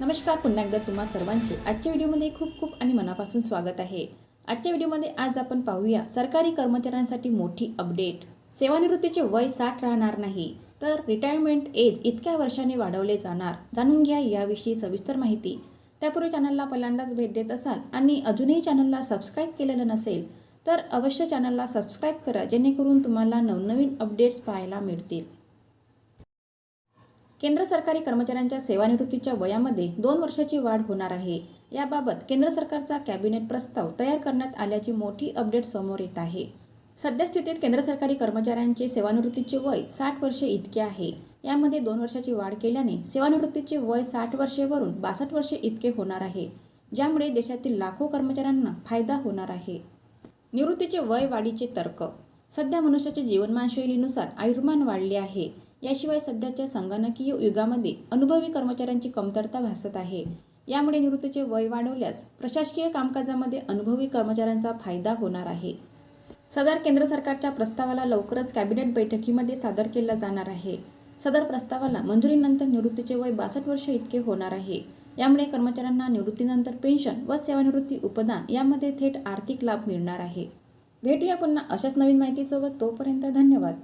नमस्कार पुन्हा एकदा तुम्हा सर्वांचे. आजच्या व्हिडिओमध्ये खूप खूप आणि मनापासून स्वागत आहे. आजच्या व्हिडिओमध्ये आज आपण पाहूया सरकारी कर्मचाऱ्यांसाठी मोठी अपडेट. सेवानिवृत्तीचे वय साठ राहणार नाही तर रिटायरमेंट एज इतक्या वर्षाने वाढवले जाणार. जाणून घ्या याविषयी सविस्तर माहिती. त्यापूर्वी चॅनलला पहिल्यांदाच भेट देत असाल आणि अजूनही चॅनलला सबस्क्राईब केलेलं नसेल तर अवश्य चॅनलला सबस्क्राईब करा जेणेकरून तुम्हाला नवनवीन अपडेट्स पाहायला मिळतील. केंद्र सरकारी कर्मचाऱ्यांच्या सेवानिवृत्तीच्या वयामध्ये दोन वर्षाची वाढ होणार आहे. याबाबत केंद्र सरकारचा कॅबिनेट प्रस्ताव तयार करण्यात आल्याची मोठी अपडेट समोर येत आहे. सद्यस्थितीत केंद्र सरकारी कर्मचाऱ्यांचे सेवानिवृत्तीचे वय साठ वर्षे इतके आहे. यामध्ये दोन वर्षाची वाढ केल्याने सेवानिवृत्तीचे वय साठ वर्षेवरून बासष्ट वर्षे इतके होणार आहे ज्यामुळे देशातील लाखो कर्मचाऱ्यांना फायदा होणार आहे. निवृत्तीचे वय वाढीचे तर्क. सध्या मनुष्याच्या जीवनमानशैलीनुसार आयुर्मान वाढले आहे. याशिवाय सध्याच्या संगणकीय युगामध्ये अनुभवी कर्मचाऱ्यांची कमतरता भासत आहे. यामुळे निवृत्तीचे वय वाढवल्यास प्रशासकीय कामकाजामध्ये अनुभवी कर्मचाऱ्यांचा फायदा होणार आहे. सदर केंद्र सरकारच्या प्रस्तावाला लवकरच कॅबिनेट बैठकीमध्ये सादर केला जाणार आहे. सदर प्रस्तावाला मंजुरीनंतर निवृत्तीचे वय बासष्ट वर्ष इतके होणार आहे. यामुळे कर्मचाऱ्यांना निवृत्तीनंतर पेन्शन व सेवानिवृत्ती उपदान यामध्ये थेट आर्थिक लाभ मिळणार आहे. भेटूया पुन्हा अशाच नवीन माहितीसोबत तोपर्यंत धन्यवाद.